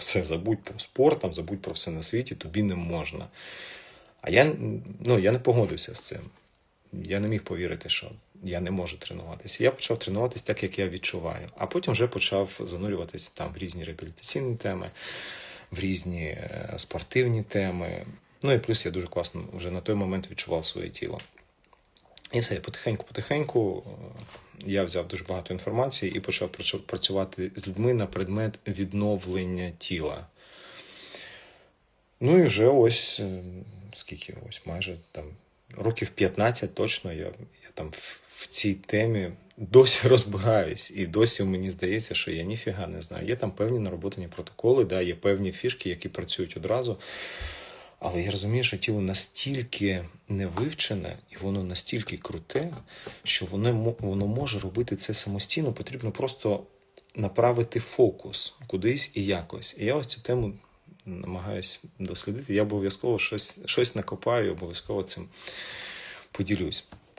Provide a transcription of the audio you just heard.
все, забудь про спорт, там, забудь про все на світі, тобі не можна. А я, ну, я не погодився з цим. Я не міг повірити, що я не можу тренуватися. Я почав тренуватися так, як я відчуваю. А потім вже почав занурюватися там в різні реабілітаційні теми, в різні е, спортивні теми. Ну і плюс я дуже класно вже на той момент відчував своє тіло. І все, потихеньку-потихеньку е, я взяв дуже багато інформації і почав працю- працювати з людьми на предмет відновлення тіла. Ну і вже ось е, скільки, ось майже там років 15 точно я, я там в, в цій темі досі розбираюсь, і досі мені здається, що я ніфіга не знаю. Є там певні нароботані протоколи, да, є певні фішки, які працюють одразу. Але я розумію, що тіло настільки не вивчене, і воно настільки круте, що воно, воно може робити це самостійно. Потрібно просто направити фокус кудись і якось. І я ось цю тему намагаюсь дослідити. Я обов'язково щось, щось накопаю, обов'язково цим поділюсь.